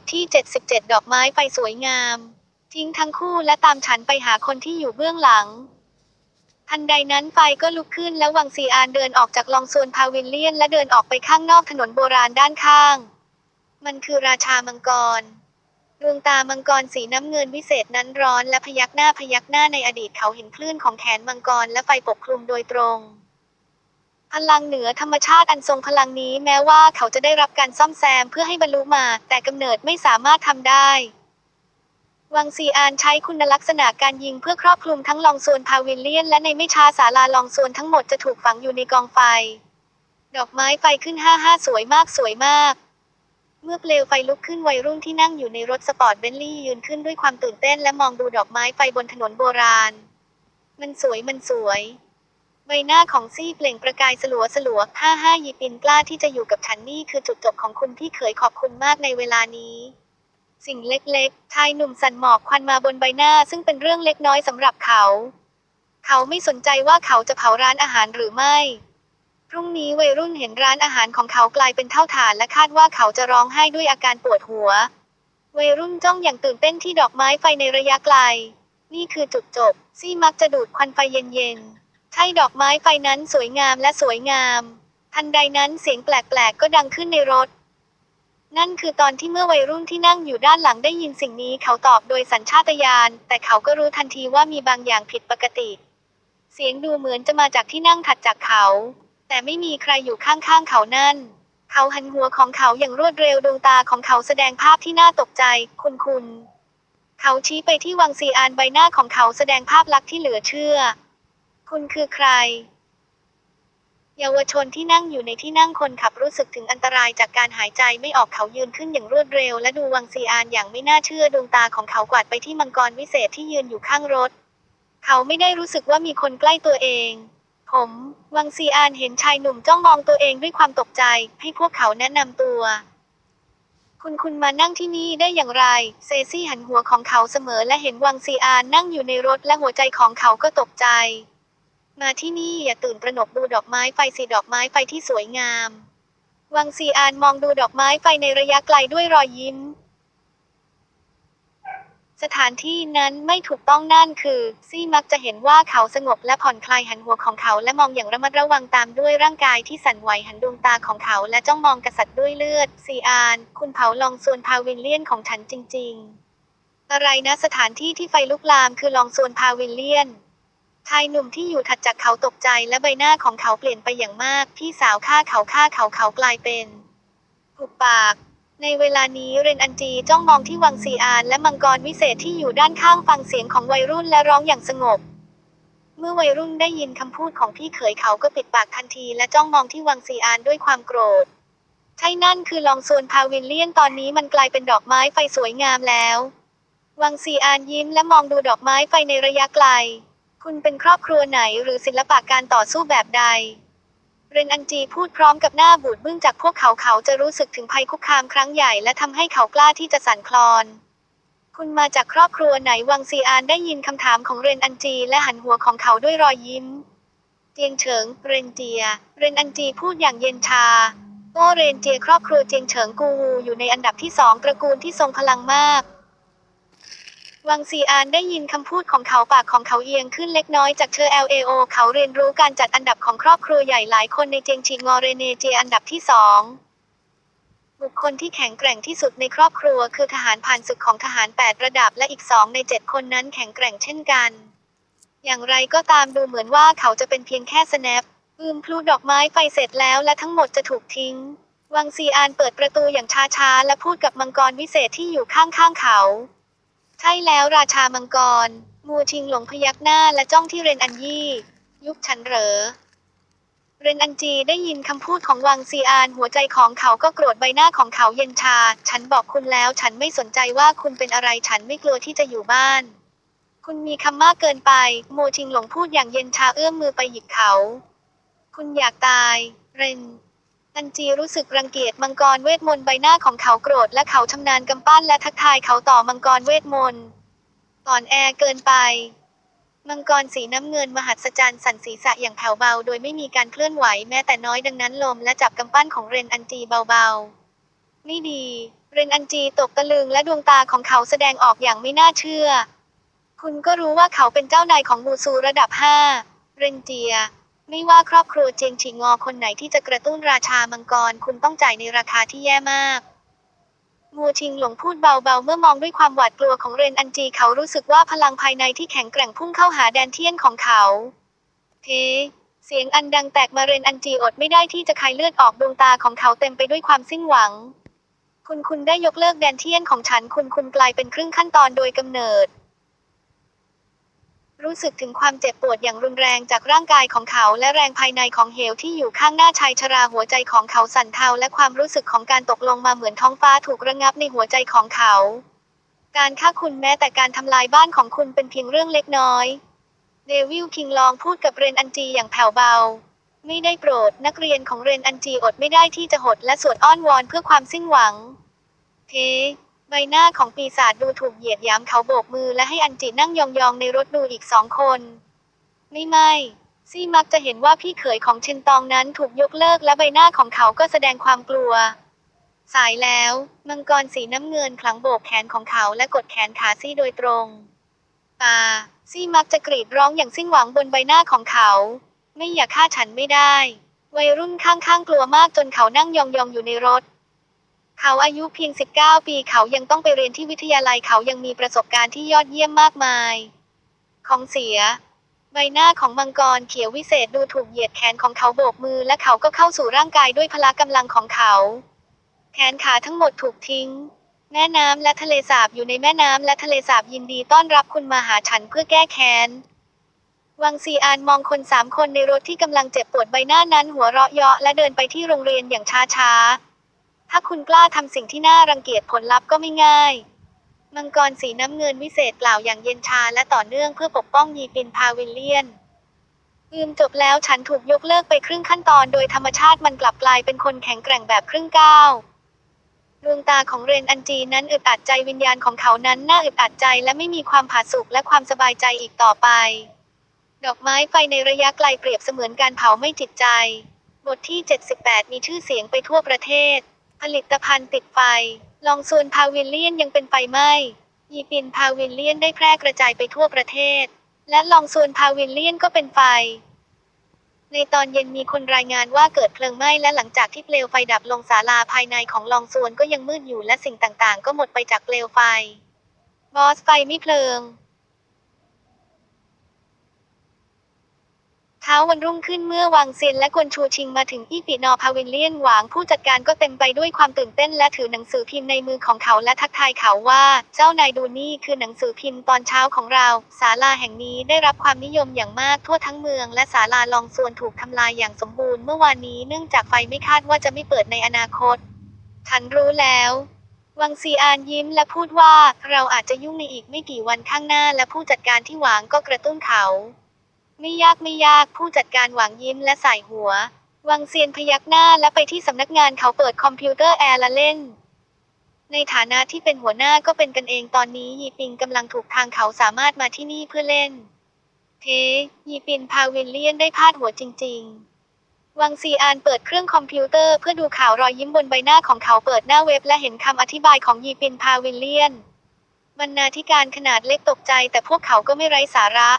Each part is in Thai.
ทที่ 77 ดอกไม้ไฟสวยงาม ทิ้งทั้งคู่และตามฉันไปหาคนที่อยู่เบื้องหลัง ทันใดนั้นไฟก็ลุกขึ้นและวังซีอานเดินออกจากลองซวนพาวิลเลียน และเดินออกไปข้างนอกถนนโบราณด้านข้าง มันคือราชามังกรดวงตามังกรสีน้ำเงินวิเศษนั้นร้อนและพยักหน้าพยักหน้าในอดีตเขาเห็นคลื่นของแขนมังกรและไฟปกคลุมโดยตรง พลังเหนือธรรมชาติอันทรงพลังนี้แม้ว่าเขาจะได้รับการซ่อมแซมเพื่อให้บรรลุมา แต่กำเนิดไม่สามารถทำได้ วังซีอานใช้คุณลักษณะการยิงเพื่อครอบคลุมทั้งลองซวนพาวิลเลียน และในไม่ช้าศาลาลองซวนทั้งหมดจะถูกฝังอยู่ในกองไฟ ดอกไม้ไฟขึ้นห้าห้าสวยมากสวยมาก เมื่อเปลวไฟลุกขึ้นวัยรุ่นที่นั่งอยู่ในรถสปอร์ตเบนลี่ยืนขึ้นด้วยความตื่นเต้นและมองดูดอกไม้ไฟบนถนนโบราณ มันสวยมันสวย ใบหน้าของซี่เปล่งประกายสลัวสลัวห้าห้ายีปินกล้าที่จะอยู่กับฉันนี่คือจุดจบของคุณที่เคยขอบคุณมากในเวลานี้ สิ่งเล็กๆ ชายหนุ่มสันหมอกควันมาบนใบหน้าซึ่งเป็นเรื่องเล็กน้อยสำหรับเขา เขาไม่สนใจว่าเขาจะเผาร้านอาหารหรือไม่ พรุ่งนี้วัยรุ่นเห็นร้านอาหารของเขากลายเป็นเท่าฐานและคาดว่าเขาจะร้องไห้ด้วยอาการปวดหัว วัยรุ่นจ้องอย่างตื่นเต้นที่ดอกไม้ไฟในระยะไกล นี่คือจุดจบ ซี่มักจะดูดควันไฟเย็นๆ ช่ดอกไม้ไฟนั้นสวยงามและสวยงาม ทันใดนั้นเสียงแปลกๆ ก็ดังขึ้นในรถ นั่นคือตอนที่เมื่อวัยรุ่นที่นั่งอยู่ด้านหลังได้ยินสิ่งนี้เขาตอบโดยสัญชาตญาณ แต่เขาก็รู้ทันทีว่ามีบางอย่างผิดปกติ เสียงดูเหมือนจะมาจากที่นั่งถัดจากเขา แต่ไม่มีใครอยู่ข้างๆเขานั่น เขาหันหัวของเขาอย่างรวดเร็วดวงตาของเขาแสดงภาพที่น่าตกใจ คุณคุณ เขาชี้ไปที่วังซีอานใบหน้าของเขาแสดงภาพลักษณ์ที่เหลือเชื่อ คุณคือใคร เยาวชนที่นั่งอยู่ในที่นั่งคนขับรู้สึกถึงอันตรายจากการหายใจไม่ออกเขายืนขึ้นอย่างรวดเร็ว และดูวังซีอานอย่างไม่น่าเชื่อดวงตาของเขากวาดไปที่มังกรวิเศษที่ยืนอยู่ข้างรถ เขาไม่ได้รู้สึกว่ามีคนใกล้ตัวเอง ผม วังซีอานเห็นชายหนุ่มจ้องมองตัวเองด้วยความตกใจ ให้พวกเขาแนะนำตัวคุณคุณมานั่งที่นี่ได้อย่างไร เซซี่หันหัวของเขาเสมอและเห็นวังซีอานนั่งอยู่ในรถและหัวใจของเขาก็ตกใจ มาที่นี่อย่าตื่นตระหนกดูดอกไม้ไฟสีดอกไม้ไฟที่สวยงาม วังซีอานมองดูดอกไม้ไฟในระยะไกลด้วยรอยยิ้ม สถานที่นั้นไม่ถูกต้องนั่นคือ ซี่มักจะเห็นว่าเขาสงบและผ่อนคลายหันหัวของเขาและมองอย่างระมัดระวังตามด้วยร่างกายที่สั่นไหวหันดวงตาของเขาและจ้องมองกษัตริย์ด้วยเลือด ซีอาน คุณเผาลองซวนพาวิลเลียนของฉันจริง ๆ อะไรนะสถานที่ที่ไฟลุกลามคือลองซวนพาวิลเลียน ชายหนุ่มที่อยู่ถัดจากเขาตกใจและใบหน้าของเขาเปลี่ยนไปอย่างมาก พี่สาวฆ่าเขาฆ่าเขาเขากลายเป็นหุบปาก ในเวลานี้เรนอันจีจ้องมองที่วังซีอานและมังกรวิเศษที่อยู่ด้านข้างฟังเสียงของวัยรุ่นและร้องอย่างสงบ เมื่อวัยรุ่นได้ยินคำพูดของพี่เขยเขาก็ปิดปากทันที และจ้องมองที่วังซีอานด้วยความโกรธ ใช่นั่นคือลองโซนพาวิลเลียนตอนนี้มันกลายเป็นดอกไม้ไฟสวยงามแล้ว วังซีอานยิ้มและมองดูดอกไม้ไฟในระยะไกล คุณเป็นครอบครัวไหนหรือศิลปะการต่อสู้แบบใด เรนอันจีพูดพร้อมกับหน้าบูดบึ้งจากพวกเขาเขาจะรู้สึกถึงภัยคุกคามครั้งใหญ่และทำให้เขากล้าที่จะสั่นคลอน คุณมาจากครอบครัวไหนวังซีอานได้ยินคำถามของเรนอันจีและหันหัวของเขาด้วยรอยยิ้ม เจียงเฉิง เรนเจีย เรนอันจีพูดอย่างเย็นชาโอเรนเจียครอบครัวเจียงเฉิงกูอยู่ในอันดับที่สองตระกูลที่ทรงพลังมาก วังซีอานได้ยินคำพูดของเขาปากของเขาเอียงขึ้นเล็กน้อยจากเชอ LAO เขาเรียนรู้การจัดอันดับของครอบครัวใหญ่หลายคนในเจงชิงอเรเนเจอันดับที่สองบุคคลที่แข็งแกร่งที่สุดในครอบครัวคือทหารผ่านศึกของทหาร 8 ระดับและอีกสองใน 7 คนนั้นแข็งแกร่งเช่นกัน อย่างไรก็ตามดูเหมือนว่าเขาจะเป็นเพียงแค่สแนปอืมพลุดอกไม้ไฟเสร็จแล้วและทั้งหมดจะถูกทิ้ง วังซีอานเปิดประตูอย่างช้าๆและพูดกับมังกรวิเศษที่อยู่ข้างๆเขา ใช่แล้วราชามังกร มูชิงหลงพยักหน้าและจ้องที่เรนอันยี่ ยุคฉันเหรอ เรนอันจีได้ยินคำพูดของวังซีอานหัวใจของเขาก็โกรธใบหน้าของเขาเย็นชา ฉันบอกคุณแล้วฉันไม่สนใจว่าคุณเป็นอะไรฉันไม่กลัวที่จะอยู่บ้าน คุณมีคำมากเกินไปโมชิงหลงพูดอย่างเย็นชาเอื้อมมือไปหยิบเขา คุณอยากตาย เรน อันจีรู้สึกรังเกียจมังกรเวทมนต์ใบหน้าของเขาโกรธและเขาชำนาญกำปั้นและทักทายเขาต่อมังกรเวทมนต์อ่อนแอเกินไป มังกรสีน้ำเงินมหัศจรรย์สั่นศีรษะอย่างแผ่วเบาโดยไม่มีการเคลื่อนไหวแม้แต่น้อยดังนั้นลมและจับกำปั้นของเรนอันจีเบาๆ ไม่ดี เรนอันจีตกตะลึงและดวงตาของเขาแสดงออกอย่างไม่น่าเชื่อ คุณก็รู้ว่าเขาเป็นเจ้านายของมูซูระดับห้าเรนเจีย ไม่ว่าครอบครัวเจงฉิงงอคนไหนที่จะกระตุ้นราชามังกรคุณต้องจ่ายในราคาที่แย่มากมัวชิงหลงพูดเบาๆ เมื่อมองด้วยความหวาดกลัวของเรนอันจีเขารู้สึกว่าพลังภายในที่แข็งแกร่งพุ่งเข้าหาแดนเทียนของเขาเทเสียงอันดังแตกมาเรนอันจีอดไม่ได้ที่จะคายเลือดออกดวงตาของเขาเต็มไปด้วยความสิ้นหวัง คุณคุณได้ยกเลิกแดนเทียนของฉันคุณคุณกลายเป็นครึ่งขั้นตอนโดยกำเนิด รู้สึกถึงความเจ็บปวดอย่างรุนแรงจากร่างกายของเขา และแรงภายในของเหวที่อยู่ข้างหน้าชายชราหัวใจของเขาสั่นเทาและความรู้สึกของการตกลงมาเหมือนท้องฟ้าถูกระงับในหัวใจของเขา การฆ่าคุณแม้แต่การทำลายบ้านของคุณเป็นเพียงเรื่องเล็กน้อยเดวิลคิงลองพูดกับเรนอันจีอย่างแผ่วเบา ไม่ได้โปรดนักเรียนของเรนอันจีอดไม่ได้ที่จะหดและสวดอ้อนวอนเพื่อความสิ้นหวัง เท ใบหน้าของปีศาจดูถูกเหยียดหยามเขาโบกมือและให้อันจินั่งยองๆในรถดูอีกสองคน ไม่ไม่ซี่มักจะเห็นว่าพี่เขยของเชนตองนั้นถูกยกเลิกและใบหน้าของเขาก็แสดงความกลัว สายแล้ว มังกรสีน้ำเงินคลังโบกแขนของเขาและกดแขนขาซี่โดยตรงตาซี่มักจะกรีดร้องอย่างสิ้นหวังบนใบหน้าของเขา ไม่อยากฆ่าฉันไม่ได้ วัยรุ่นข้างๆกลัวมากจนเขานั่งยองๆอยู่ในรถ เขาอายุเพียง 19 ปีเขายังต้องไปเรียนที่วิทยาลัยเขายังมีประสบการณ์ที่ยอดเยี่ยมมากมาย ของเสีย ใบหน้าของมังกรเขียววิเศษดูถูกเหยียดแขนของเขาโบกมือและเขาก็เข้าสู่ร่างกายด้วยพละกำลังของเขา แขนขาทั้งหมดถูกทิ้ง แม่น้ำและทะเลสาบอยู่ในแม่น้ำและทะเลสาบยินดีต้อนรับคุณมาหาฉันเพื่อแก้แค้นวังซีอานมองคนสามคนในรถที่กำลังเจ็บปวดใบหน้านั้นหัวเราะเยาะและเดินไปที่โรงเรียนอย่างช้าๆ ถ้าคุณกล้าทำสิ่งที่น่ารังเกียจผลลัพธ์ก็ไม่ง่าย มังกรสีน้ำเงินวิเศษกล่าวอย่างเย็นชาและต่อเนื่องเพื่อปกป้องยีปินพาวิลเลียน อืมจบแล้วฉันถูกยกเลิกไปครึ่งขั้นตอนโดยธรรมชาติมันกลับกลายเป็นคนแข็งแกร่งแบบครึ่งก้าวดวงตาของเรนอันจีนั้นอึดอัดใจวิญญาณของเขานั้นน่าอึดอัดใจและไม่มีความผาสุกและความสบายใจอีกต่อไป ดอกไม้ไฟในระยะไกลเปรียบเสมือนการเผาไม่จิตใจ บทที่ 78 มีชื่อเสียงไปทั่วประเทศ ผลิตภัณฑ์ติดไฟ ลองซูนพาวิลเลียนยังเป็นไฟไหม้ยีปินพาวิลเลียนได้แพร่กระจายไปทั่วประเทศ และลองซูนพาวิลเลียนก็เป็นไฟ ในตอนเย็นมีคนรายงานว่าเกิดเพลิงไหม้และหลังจากที่เปลวไฟดับลงศาลาภายในของลองซวนก็ยังมืดอยู่และสิ่งต่างๆ ก็หมดไปจากเปลวไฟ บอสไฟไม่เพลิง ช้าวันรุ่งขึ้นเมื่อวางเซียนและกวนชูชิงมาถึงอี้ปีนอพาวิลเลียนหวางผู้จัดการก็เต็มไปด้วยความตื่นเต้นและถือหนังสือพิมพ์ในมือของเขาและทักทายเขาว่า เจ้านายดูนี่คือหนังสือพิมพ์ตอนเช้าของเราศาลาแห่งนี้ได้รับความนิยมอย่างมากทั่วทั้งเมือง และศาลาลองซวนถูกทำลายอย่างสมบูรณ์เมื่อวานนี้เนื่องจากไฟไม่คาดว่าจะไม่เปิดในอนาคต ฉันรู้แล้ววังซีอานยิ้มและพูดว่าเราอาจจะยุ่งในอีกไม่กี่วันข้างหน้าและผู้จัดการที่หวางก็กระตุ้นเขา ไม่ยากไม่ยากผู้จัดการหวังยิ้มและใส่หัว วังเซียนพยักหน้าและไปที่สำนักงานเขาเปิดคอมพิวเตอร์แอร์และเล่น ในฐานะที่เป็นหัวหน้าก็เป็นกันเองตอนนี้ยีปิงกำลังถูกทางเขาสามารถมาที่นี่เพื่อเล่น เทยีปินพาวิลเลียนได้พาดหัวจริง ๆ วังซีอานเปิดเครื่องคอมพิวเตอร์เพื่อดูข่าวรอยยิ้มบนใบหน้าของเขาเปิดหน้าเว็บและเห็นคำอธิบายของยีปินพาวิลเลียนบรรณาธิการขนาดเล็กตกใจแต่พวกเขาก็ไม่ไร้สาระ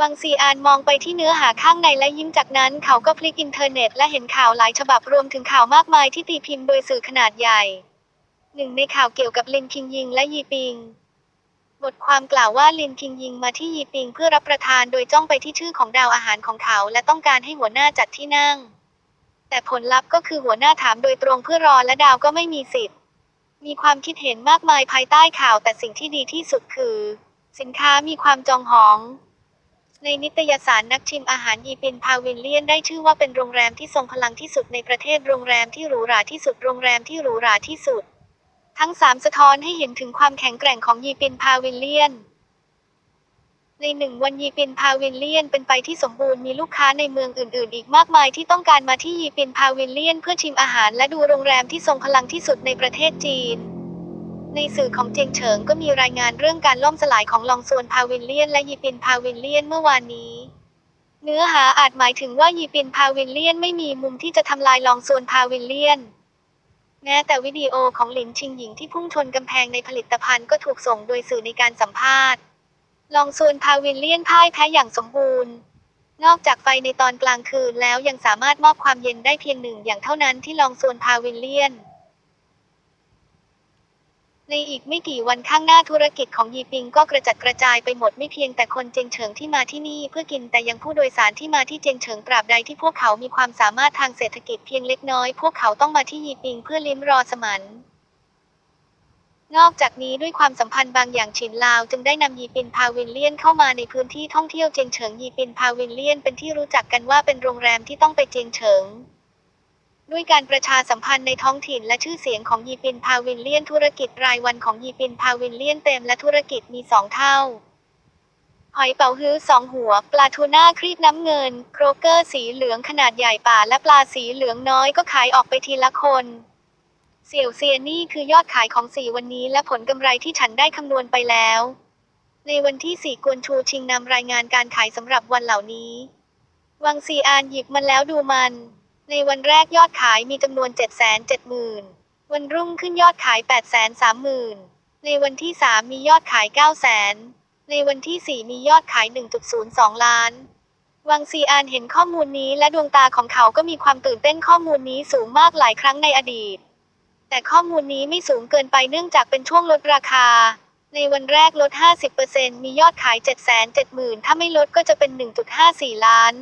วังซีอานมองไปที่เนื้อหาข้างในและยิ้มจากนั้นเขาก็พลิกอินเทอร์เน็ตและเห็นข่าวหลายฉบับรวมถึงข่าวมากมายที่ตีพิมพ์โดยสื่อขนาดใหญ่ หนึ่งในข่าวเกี่ยวกับลินคิงยิงและยีปิง บทความกล่าวว่าลินคิงยิงมาที่ยีปิงเพื่อรับประทานโดยจ้องไปที่ชื่อของดาวอาหารของเขาและต้องการให้หัวหน้าจัดที่นั่ง แต่ผลลัพธ์ก็คือหัวหน้าถามโดยตรงเพื่อรอและดาวก็ไม่มีสิทธิ์ มีความคิดเห็นมากมายภายใต้ข่าวแต่สิ่งที่ดีที่สุดคือ สินค้ามีความจองหอง ในนิตยสารนักชิมอาหารยีปินพาวิลเลียนได้ชื่อว่าเป็นโรงแรมที่ทรงพลังที่สุดในประเทศโรงแรมที่หรูหราที่สุดโรงแรมที่หรูหราที่สุด ทั้งสามสะท้อนให้เห็นถึงความแข็งแกร่งของยีปินพาวิลเลียน ในหนึ่งวันยีปินพาวิลเลียนเป็นไปที่สมบูรณ์มีลูกค้าในเมืองอื่น ๆ อีกมากมายที่ต้องการมาที่ยีปินพาวิลเลียนเพื่อชิมอาหารและดูโรงแรมที่ทรงพลังที่สุดในประเทศจีน ในสื่อของเจียงเฉิงก็มีรายงานเรื่องการล่มสลายของลองซวนพาวิลเลียนและยีปินพาวิลเลียนเมื่อวานนี้ เนื้อหาอาจหมายถึงว่ายีปินพาวิลเลียนไม่มีมุมที่จะทำลายลองซวนพาวิลเลียน แม้แต่วิดีโอของหลินชิงหญิงที่พุ่งชนกำแพงในผลิตภัณฑ์ก็ถูกส่งโดยสื่อในการสัมภาษณ์ ลองซวนพาวิลเลียนพ่ายแพ้อย่างสมบูรณ์นอกจากไฟในตอนกลางคืนแล้วยังสามารถมอบความเย็นได้เพียงหนึ่งอย่างเท่านั้นที่ลองซวนพาวิลเลียน ในอีกไม่กี่วันข้างหน้าธุรกิจของยีปิงก็กระจัดกระจายไปหมดไม่เพียงแต่คนเจงเฉิงที่มาที่นี่เพื่อกินแต่ยังผู้โดยสารที่มาที่เจงเฉิงตราบใดที่พวกเขามีความสามารถทางเศรษฐกิจเพียงเล็กน้อย พวกเขาต้องมาที่ยีปิงเพื่อลิ้มรอสมันนอกจากนี้ด้วยความสัมพันธ์บางอย่างฉินลาวจึงได้นำยีปินพาวิลเลียนเข้ามาในพื้นที่ท่องเที่ยวเจงเฉิงยีปินพาวิลเลียนเป็นที่รู้จักกันว่าเป็นโรงแรมที่ต้องไปเจงเฉิง ด้วยการประชาสัมพันธ์ในท้องถิ่นและชื่อเสียงของยีปินพาวิลเลียนธุรกิจรายวันของยีปินพาวิลเลียนเต็มและธุรกิจมีสองเท่าหอยเป๋าฮื้อสองหัว ปลาทูน่าครีบน้ำเงิน โครเกอร์สีเหลืองขนาดใหญ่ป่าและปลาสีเหลืองน้อยก็ขายออกไปทีละคน เสี่ยวเซียนี่คือยอดขายของสี่วันนี้และผลกำไรที่ฉันได้คำนวณไปแล้ว ในวันที่สี่กวนชูชิงนำรายงานการขายสำหรับวันเหล่านี้ วังซีอานหยิบมันแล้วดูมัน ในวันแรกยอดขายมีจำนวน 7 7 0 0 0 0 วันรุ่งขึ้นยอดขาย 8 3 0 0 0 0 ในวันที่ 3 มียอดขาย 9 0 0 0 0 0 ในวันที่ 4 มียอดขาย 1.02 ล้าน วังซีอานเห็นข้อมูลนี้และดวงตาของเขาก็มีความตื่นเต้นข้อมูลนี้สูงมากหลายครั้งในอดีต แต่ข้อมูลนี้ไม่สูงเกินไปเนื่องจากเป็นช่วงลดราคา ในวันแรกลด 50%มียอดขาย 770,000 ถ้าไม่ลดก็จะเป็น 1.54 ล้าน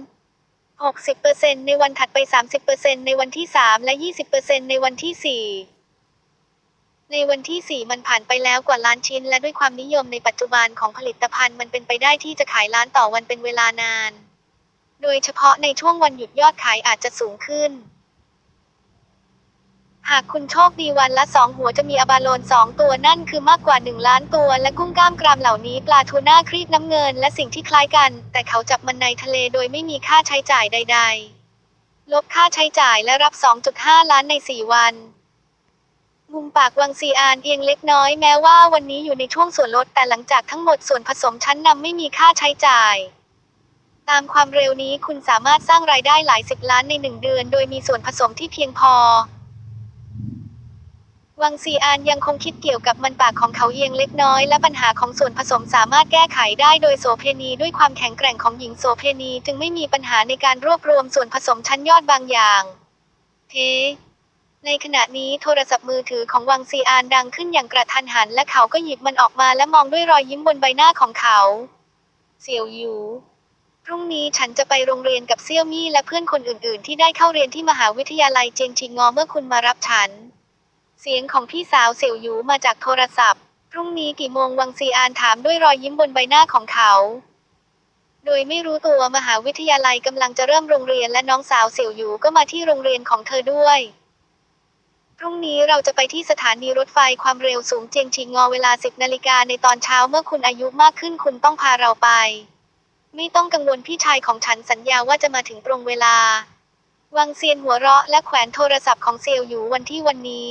60%ในวันถัดไป 30%ในวันที่ 3 และ 20%ในวันที่ 4 ในวันที่ 4 มันผ่านไปแล้วกว่าล้านชิ้น และด้วยความนิยมในปัจจุบันของผลิตภัณฑ์มันเป็นไปได้ที่จะขายล้านต่อวันเป็นเวลานาน โดยเฉพาะในช่วงวันหยุดยอดขายอาจจะสูงขึ้น หากคุณโชคดีวันละสองหัวจะมีอบาโลนสองตัวนั่นคือมากกว่า 1 ล้านตัว และกุ้งกล้ามกรามเหล่านี้ปลาทูน่าครีบน้ำเงินและสิ่งที่คล้ายกัน แต่เขาจับมันในทะเลโดยไม่มีค่าใช้จ่ายใด ๆ ลบค่าใช้จ่ายและรับ 2.5 ล้านใน 4 วันมุมปากวังซีอานเอียงเล็กน้อยแม้ว่าวันนี้อยู่ในช่วงส่วนลดแต่หลังจากทั้งหมดส่วนผสมชั้นนำไม่มีค่าใช้จ่าย ตามความเร็วนี้คุณสามารถสร้างรายได้หลายสิบล้านในหนึ่งเดือน โดยมีส่วนผสมที่เพียงพอ วังซีอานยังคงคิดเกี่ยวกับมันปากของเขาเอียงเล็กน้อย และปัญหาของส่วนผสมสามารถแก้ไขได้โดยโสเพณีด้วยความแข็งแกร่งของหญิงโสเพณีจึงไม่มีปัญหาในการรวบรวมส่วนผสมชั้นยอดบางอย่างเทในขณะนี้โทรศัพท์มือถือของวังซีอานดังขึ้นอย่างกระทันหัน และเขาก็หยิบมันออกมาและมองด้วยรอยยิ้มบนใบหน้าของเขา เสี่ยวหยูพรุ่งนี้ฉันจะไปโรงเรียนกับเซี่ยวมี่และเพื่อนคนอื่น ๆ ที่ได้เข้าเรียนที่มหาวิทยาลัยเจียงชิงงอเมื่อคุณมารับฉัน เสียงของพี่สาวเสี่ยวหยูมาจากโทรศัพท์ พรุ่งนี้กี่โมงวังซีอานถามด้วยรอยยิ้มบนใบหน้าของเขา โดยไม่รู้ตัวมหาวิทยาลัยกำลังจะเริ่มโรงเรียนและน้องสาวเสี่ยวหยูก็มาที่โรงเรียนของเธอด้วย พรุ่งนี้เราจะไปที่สถานีรถไฟความเร็วสูงเจียงชิงงอเวลา 10นาฬิกาในตอนเช้าเมื่อคุณอายุมากขึ้นคุณต้องพาเราไป ไม่ต้องกังวลพี่ชายของฉันสัญญาว่าจะมาถึงตรงเวลา วังเซียนหัวเราะและแขวนโทรศัพท์ของเซียวหยูวันที่วันนี้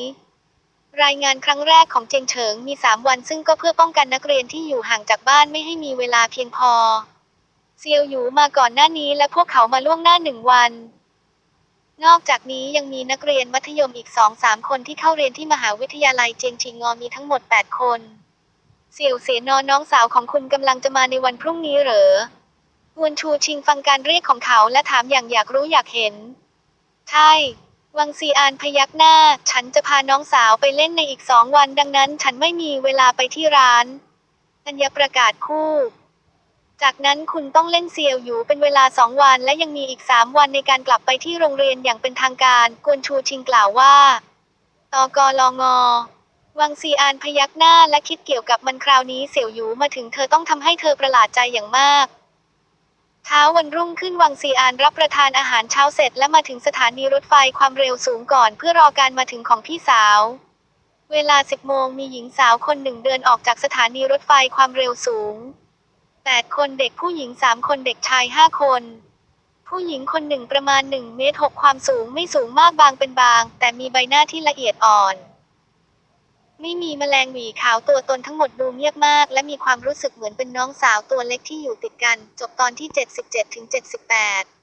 รายงานครั้งแรกของเจงเฉิงมี 3 วันซึ่งก็เพื่อป้องกันนักเรียนที่อยู่ห่างจากบ้านไม่ให้มีเวลาเพียงพอ เซียวหยูมาก่อนหน้านี้และพวกเขามาล่วงหน้าหนึ่งวัน นอกจากนี้ยังมีนักเรียนมัธยมอีก2-3คนที่เข้าเรียนที่มหาวิทยาลัยเจียงชิงงอมีทั้งหมด 8 คนเสี่ยวเสนอนน้องสาวของคุณกำลังจะมาในวันพรุ่งนี้เหรอฮวนชูชิงฟังการเรียกของเขาและถามอย่างอยากรู้อยากเห็น ใช่ วังซีอานพยักหน้า ฉันจะพาน้องสาวไปเล่นในอีกสองวันดังนั้นฉันไม่มีเวลาไปที่ร้านอัญญประกาศคู่ จากนั้นคุณต้องเล่นเซียวอยู่เป็นเวลาสองวันและยังมีอีกสามวันในการกลับไปที่โรงเรียนอย่างเป็นทางการ กวนชูชิงกล่าวว่า ตกลงอวังซีอานพยักหน้าและคิดเกี่ยวกับมันคราวนี้เสี่ยวหยูมาถึงเธอต้องทำให้เธอประหลาดใจอย่างมาก ช้าวันรุ่งขึ้นวังซีอานรับประทานอาหารเช้าเสร็จและมาถึงสถานีรถไฟความเร็วสูงก่อนเพื่อรอการมาถึงของพี่สาว เวลา 10 โมงมีหญิงสาวคนหนึ่งเดินออกจากสถานีรถไฟความเร็วสูง 8 คนเด็กผู้หญิง 3 คนเด็กชาย 5 คน ผู้หญิงคนหนึ่งประมาณ1เมตร6ความสูงไม่สูงมากบางเป็นบาง แต่มีใบหน้าที่ละเอียดอ่อน ไม่มีแมลงหวีขาวตัวตนทั้งหมดดูเงียบมาก และมีความรู้สึกเหมือนเป็นน้องสาวตัวเล็กที่อยู่ติดกัน จบตอนที่ 77ถึง78